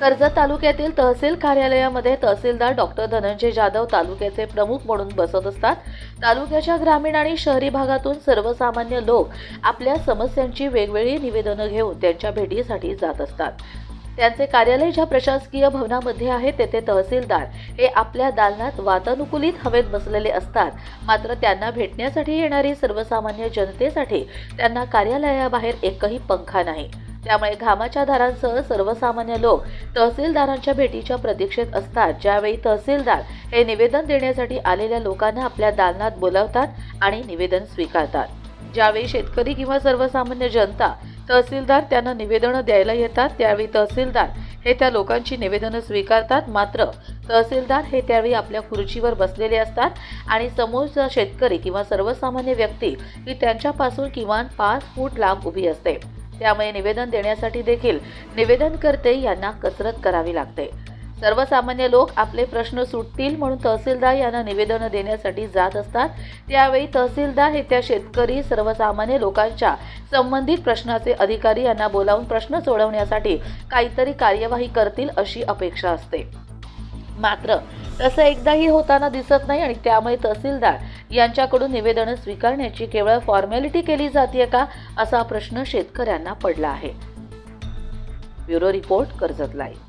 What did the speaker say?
कर्जत तालुक्यातील तहसील कार्यालयामध्ये तहसीलदार डॉक्टर धनंजय जाधव तालुक्याचे प्रमुख म्हणून बसत असतात. तालुक्याच्या ग्रामीण आणि शहरी भागातून सर्वसामान्य लोक आपल्या समस्यांची वेगवेगळी निवेदनं घेऊन त्यांच्या भेटीसाठी जात असतात. त्यांचे कार्यालय ज्या प्रशासकीय भवनामध्ये आहे तेथे तहसीलदार हे आपल्या दालनात वातानुकूलित हवेत बसलेले असतात. मात्र त्यांना भेटण्यासाठी येणारी सर्वसामान्य जनतेसाठी त्यांना कार्यालयाबाहेर एकही पंखा नाही. त्यामुळे घामाच्या धारांसह सर्वसामान्य लोक तहसीलदारांच्या भेटीच्या प्रतीक्षेत असतात. ज्यावेळी तहसीलदार हे निवेदन देण्यासाठी आलेल्या लोकांना आपल्या दालनात बोलावतात आणि निवेदन स्वीकारतात. ज्यावेळी शेतकरी किंवा सर्वसामान्य जनता तहसीलदार त्यांना निवेदनं द्यायला येतात त्यावेळी तहसीलदार हे त्या लोकांची निवेदनं स्वीकारतात. मात्र तहसीलदार हे त्यावेळी आपल्या खुर्चीवर बसलेले असतात आणि समोरचा शेतकरी किंवा सर्वसामान्य व्यक्ती ही त्यांच्यापासून किमान पाच फूट लांब उभी असते. त्यामुळे निवेदन देण्यासाठी देखील निवेदनकर्ते यांना कसरत करावी लागते. सर्वसामान्य लोक आपले प्रश्न सुटतील म्हणून तहसीलदार यांना निवेदनं देण्यासाठी जात असतात. त्यावेळी तहसीलदार हे त्या शेतकरी सर्वसामान्य लोकांच्या संबंधित प्रश्नाचे अधिकारी यांना बोलावून प्रश्न सोडवण्यासाठी काहीतरी कार्यवाही करतील अशी अपेक्षा असते. मात्र तसं एकदाही होताना दिसत नाही आणि त्यामुळे तहसीलदार यांच्याकडून निवेदनं स्वीकारण्याची केवळ फॉर्मॅलिटी केली जाते का असा प्रश्न शेतकऱ्यांना पडला आहे. Bureau report Karjat live.